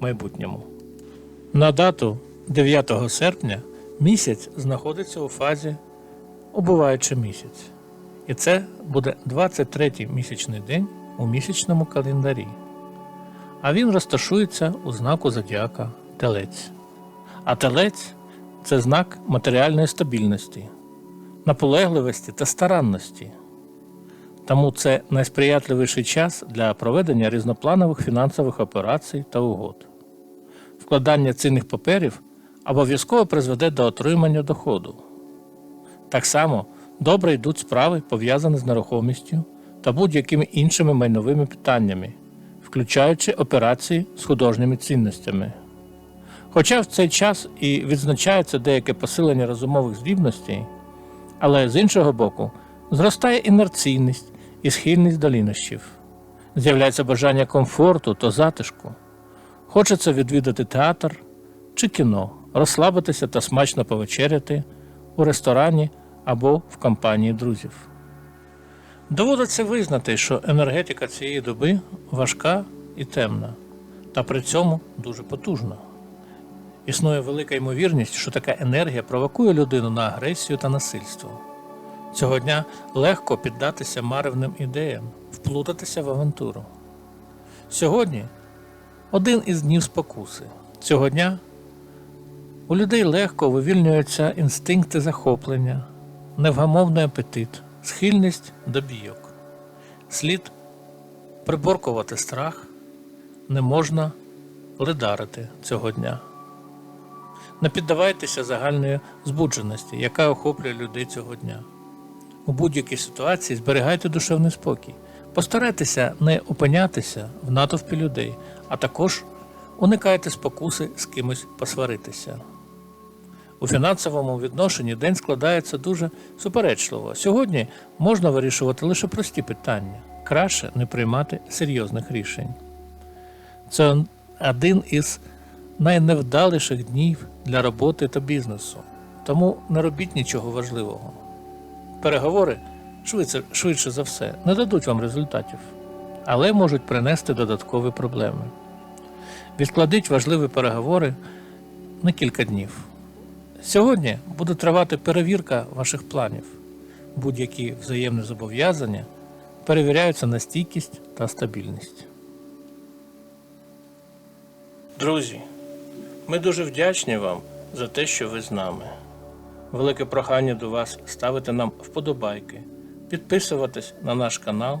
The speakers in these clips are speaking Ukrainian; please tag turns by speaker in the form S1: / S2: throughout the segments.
S1: майбутньому. На дату 9 серпня місяць знаходиться у фазі убиваючи місяць. І це буде 23-й місячний день у місячному календарі. А він розташується у знаку зодіака Телець. А телець це знак матеріальної стабільності, наполегливості та старанності. Тому це найсприятливіший час для проведення різнопланових фінансових операцій та угод. Вкладання цінних паперів обов'язково призведе до отримання доходу. Так само добре йдуть справи, пов'язані з нерухомістю та будь-якими іншими майновими питаннями, включаючи операції з художніми цінностями. Хоча в цей час і відзначається деяке посилення розумових здібностей, але з іншого боку, зростає інерційність і схильність до лінощів. З'являється бажання комфорту та затишку. Хочеться відвідати театр чи кіно, розслабитися та смачно повечеряти у ресторані або в компанії друзів. Доводиться визнати, що енергетика цієї доби важка і темна, та при цьому дуже потужна. Існує велика ймовірність, що така енергія провокує людину на агресію та насильство. Цього дня легко піддатися маревним ідеям, вплутатися в авантуру. Сьогодні один із днів спокуси. Цього дня у людей легко вивільнюються інстинкти захоплення, невгамовний апетит, схильність до бійок. Слід приборкувати страх, не можна ледарити цього дня. Не піддавайтеся загальної збудженості, яка охоплює людей цього дня. У будь-якій ситуації зберігайте душевний спокій. Постарайтеся не опинятися в натовпі людей, а також уникайте спокуси з кимось посваритися. У фінансовому відношенні день складається дуже суперечливо. Сьогодні можна вирішувати лише прості питання, краще не приймати серйозних рішень. Це один із найневдаліших днів для роботи та бізнесу, тому не робіть нічого важливого. Переговори швидше, швидше за все не дадуть вам результатів, але можуть принести додаткові проблеми. Відкладіть важливі переговори на кілька днів. Сьогодні буде тривати перевірка ваших планів. Будь-які взаємні зобов'язання перевіряються на стійкість та стабільність. Друзі, ми дуже вдячні вам за те, що ви з нами. Велике прохання до вас ставити нам вподобайки, підписуватись на наш канал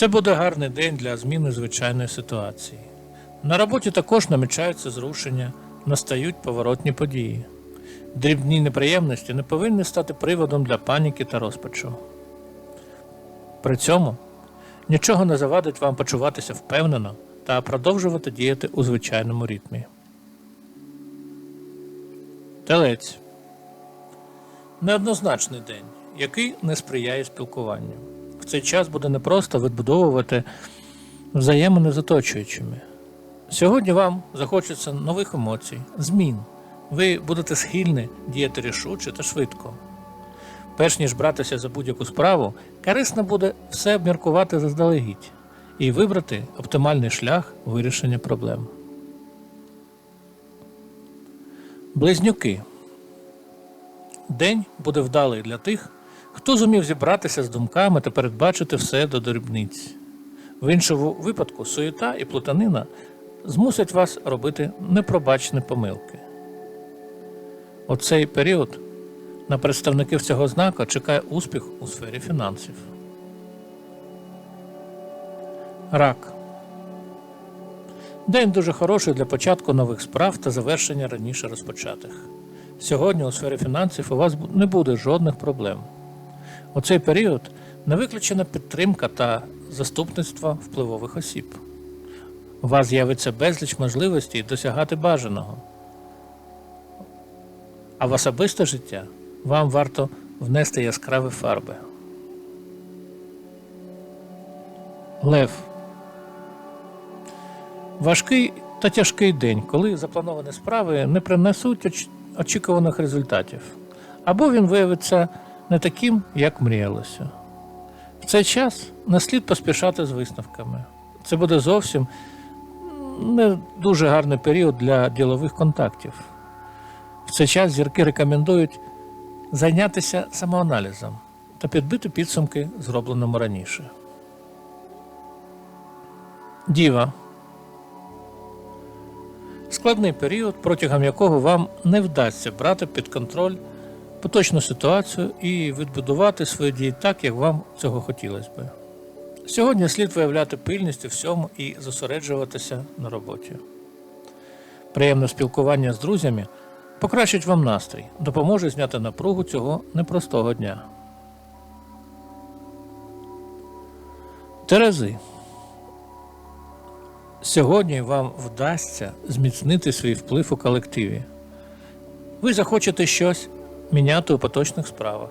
S1: Це буде гарний день для зміни звичайної ситуації. На роботі також намічаються зрушення, настають поворотні події. Дрібні неприємності не повинні стати приводом для паніки та розпачу. При цьому нічого не завадить вам почуватися впевнено та продовжувати діяти у звичайному ритмі. Телець неоднозначний день, який не сприяє спілкуванню. В цей час буде непросто відбудовувати взаємини з оточуючими. Сьогодні вам захочеться нових емоцій, змін. Ви будете схильні діяти рішуче та швидко. Перш ніж братися за будь-яку справу, корисно буде все обміркувати заздалегідь і вибрати оптимальний шлях вирішення проблем. Близнюки. День буде вдалий для тих, хто зумів зібратися з думками та передбачити все до дрібниць. В іншому випадку суєта і плутанина змусить вас робити непробачні помилки. У цей період на представників цього знака чекає успіх у сфері фінансів. Рак. День дуже хороший для початку нових справ та завершення раніше розпочатих. Сьогодні у сфері фінансів у вас не буде жодних проблем. У цей період не виключена підтримка та заступництво впливових осіб. У вас з'явиться безліч можливостей досягати бажаного. А в особисте життя вам варто внести яскраві фарби. Лев. Важкий та тяжкий день, коли заплановані справи не принесуть очікуваних результатів, або він виявиться не таким, як мріялося. В цей час не слід поспішати з висновками. Це буде зовсім не дуже гарний період для ділових контактів. В цей час зірки рекомендують зайнятися самоаналізом та підбити підсумки, зробленому раніше. Діва. Складний період, протягом якого вам не вдасться брати під контроль поточну ситуацію і відбудувати свої дії так, як вам цього хотілося би. Сьогодні слід виявляти пильність у всьому і зосереджуватися на роботі. Приємне спілкування з друзями покращить вам настрій, допоможе зняти напругу цього непростого дня. Терези. Сьогодні вам вдасться зміцнити свій вплив у колективі. Ви захочете щось міняти у поточних справах,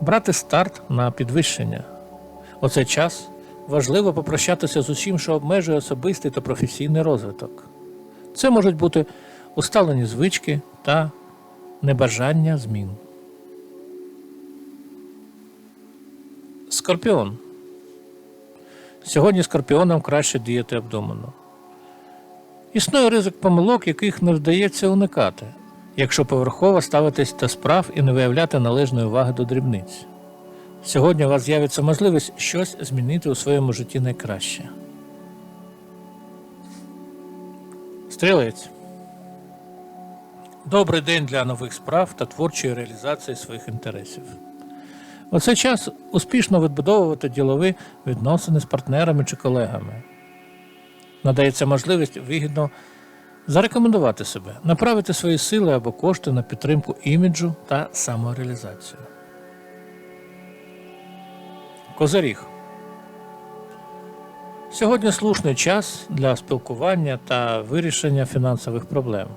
S1: брати старт на підвищення. У цей час важливо попрощатися з усім, що обмежує особистий та професійний розвиток. Це можуть бути усталені звички та небажання змін. Скорпіон. Сьогодні скорпіонам краще діяти обдумано. Існує ризик помилок, яких не вдається уникати, якщо поверхово ставитись до справ і не виявляти належної уваги до дрібниць. Сьогодні у вас з'явиться можливість щось змінити у своєму житті найкраще. Стрілець. Добрий день для нових справ та творчої реалізації своїх інтересів. У цей час успішно відбудовувати ділові відносини з партнерами чи колегами. Надається можливість вигідно зарекомендувати себе, направити свої сили або кошти на підтримку іміджу та самореалізацію. Козиріг. Сьогодні слушний час для спілкування та вирішення фінансових проблем.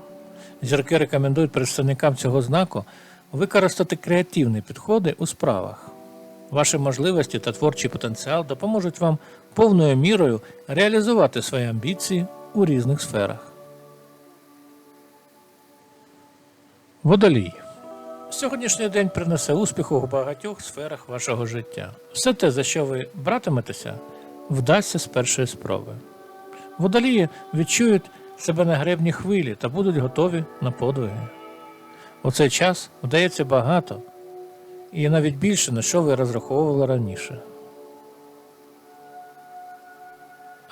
S1: Зірки рекомендують представникам цього знаку використати креативні підходи у справах. Ваші можливості та творчий потенціал допоможуть вам повною мірою реалізувати свої амбіції у різних сферах. Водолій. Сьогоднішній день принесе успіху у багатьох сферах вашого життя. Все те, за що ви братиметеся, вдасться з першої спроби. Водолії відчують себе на гребні хвилі та будуть готові на подвиги. У цей час вдається багато і навіть більше, на що ви розраховували раніше.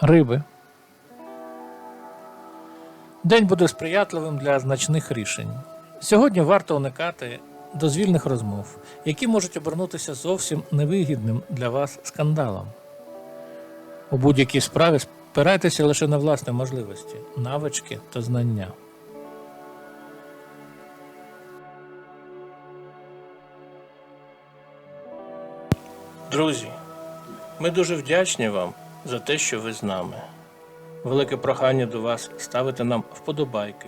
S1: Риби. День буде сприятливим для значних рішень. Сьогодні варто уникати дозвільних розмов, які можуть обернутися зовсім невигідним для вас скандалом. У будь-якій справі спирайтеся лише на власні можливості, навички та знання. Друзі, ми дуже вдячні вам за те, що ви з нами. Велике прохання до вас ставити нам вподобайки,